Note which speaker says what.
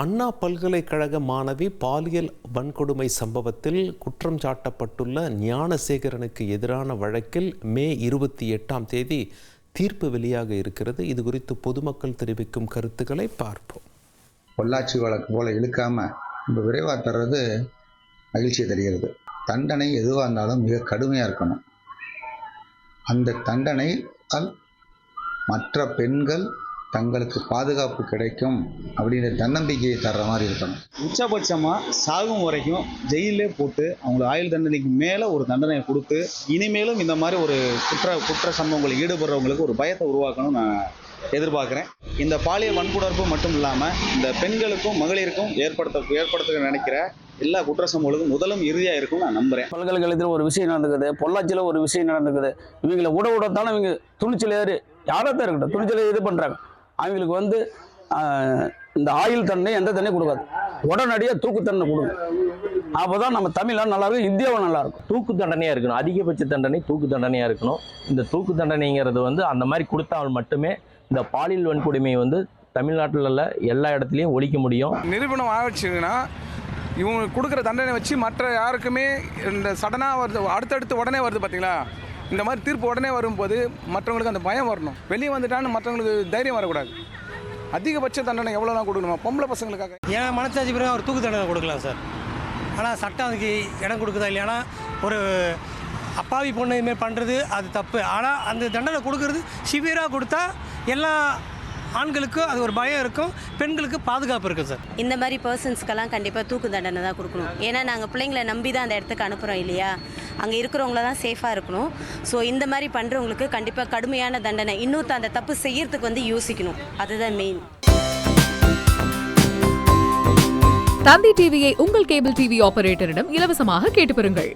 Speaker 1: அண்ணா பல்கலைக்கழக மாணவி பாலியல் வன்கொடுமை சம்பவத்தில் குற்றம் சாட்டப்பட்டுள்ள ஞானசேகரனுக்கு எதிரான வழக்கில் மே இருபத்தி எட்டாம் தேதி தீர்ப்பு வெளியாக இருக்கிறது. இது குறித்து பொதுமக்கள் தெரிவிக்கும் கருத்துக்களை பார்ப்போம்.
Speaker 2: பொள்ளாச்சி வழக்கு போல இழுக்காம ரொம்ப விரைவாக தர்றது மகிழ்ச்சி தருகிறது. தண்டனை எதுவாக இருந்தாலும் மிக கடுமையாக இருக்கணும். அந்த தண்டனை மற்ற பெண்கள் தங்களுக்கு பாதுகாப்பு கிடைக்கும் அப்படின்ற தன்னம்பிக்கையை தர்ற மாதிரி இருக்கணும்.
Speaker 3: உச்சபட்சமாக சாகும் வரைக்கும் ஜெயிலே போட்டு அவங்களுக்கு ஆயுள் தண்டனைக்கு மேலே ஒரு தண்டனையை கொடுத்து இனிமேலும் இந்த மாதிரி ஒரு குற்ற குற்ற சம்பவங்களில் ஈடுபடுறவங்களுக்கு ஒரு பயத்தை உருவாக்கணும்னு நான் எதிர்பார்க்குறேன். இந்த பாலியல் வன்புணர்வு மட்டும் இல்லாமல் இந்த பெண்களுக்கும் மகளிருக்கும் ஏற்படுத்த ஏற்படுத்த நினைக்கிற எல்லா குற்ற சம்பவங்களுக்கும் முதலும் இறுதியாக இருக்கும்னு நான் நம்புகிறேன்
Speaker 4: பல்கலைக்கழகத்தில் ஒரு விஷயம் நடந்துக்குது பொள்ளாச்சியில் ஒரு விஷயம் நடந்துக்குது. இவங்களை விட விடத்தானே இவங்க துணிச்சல் ஏறி. யாராக தான் இருக்கட்டும் துணிச்சல் இது பண்ணுறாங்க அவங்களுக்கு வந்து இந்த ஆயுள் தண்டனை எந்த தண்டையும் கொடுக்காது. உடனடியாக தூக்கு தண்டனை கொடுங்க. அப்போ தான் நம்ம தமிழ்நாடு நல்லா இருக்கும் இந்தியாவும் நல்லா இருக்கும்.
Speaker 5: தூக்கு தண்டனையாக இருக்கணும். அதிகபட்ச தண்டனை தூக்கு தண்டனையாக இருக்கணும். இந்த தூக்கு தண்டனைங்கிறது வந்து அந்த மாதிரி கொடுத்தால் மட்டுமே இந்த பாலியல் வன்கொடுமையை வந்து தமிழ்நாட்டில் உள்ள எல்லா இடத்துலையும் ஒழிக்க முடியும்.
Speaker 6: நிரூபணம் ஆகிடுச்சுன்னா இவங்க கொடுக்குற தண்டனை வச்சு மற்ற யாருக்குமே இந்த சடனாக வருது அடுத்தடுத்து உடனே வருது பார்த்தீங்களா இந்த மாதிரி தீர்ப்பு உடனே வரும்போது மற்றவங்களுக்கு அந்த பயம் வரணும். வெளியே வந்துட்டான்னு மற்றவங்களுக்கு தைரியம் வரக்கூடாது. அதிகபட்ச தண்டனை எவ்வளோலாம் கொடுக்கணுமா பொம்பளை பசங்களுக்காக.
Speaker 7: ஏன் மனசாட்சி பிறகு அவர் தூக்கு தண்டனை கொடுக்கலாம் சார். ஆனால் சட்டம் அதுக்கு இடம் கொடுக்குதா இல்லையானா ஒரு அப்பாவி பொண்ணு இதுமாரி பண்ணுறது அது தப்பு. ஆனால் அந்த தண்டனை கொடுக்கறது சிவியராக கொடுத்தா எல்லா ஆண்களுக்கும் அது ஒரு பயம் இருக்கும் பெண்களுக்கு பாதுகாப்பு இருக்கும் சார்.
Speaker 8: இந்த மாதிரி பர்சன்ஸ்க்கெல்லாம் கண்டிப்பாக தூக்கு தண்டனை தான் கொடுக்கணும். ஏன்னா நாங்கள் பிள்ளைங்களை நம்பி தான் அந்த இடத்துக்கு அனுப்புகிறோம் இல்லையா? அங்கே இருக்கிறவங்கள தான் சேஃபாக இருக்கணும். ஸோ இந்த மாதிரி பண்ணுறவங்களுக்கு கண்டிப்பாக கடுமையான தண்டனை. இன்னொருத்த அந்த தப்பு செய்யறதுக்கு வந்து யோசிக்கணும். அதுதான் மெயின்
Speaker 9: தந்தி டிவியை உங்கள் கேபிள் டிவி ஆபரேட்டரிடம் இலவசமாக கேட்டு பெறுங்கள்.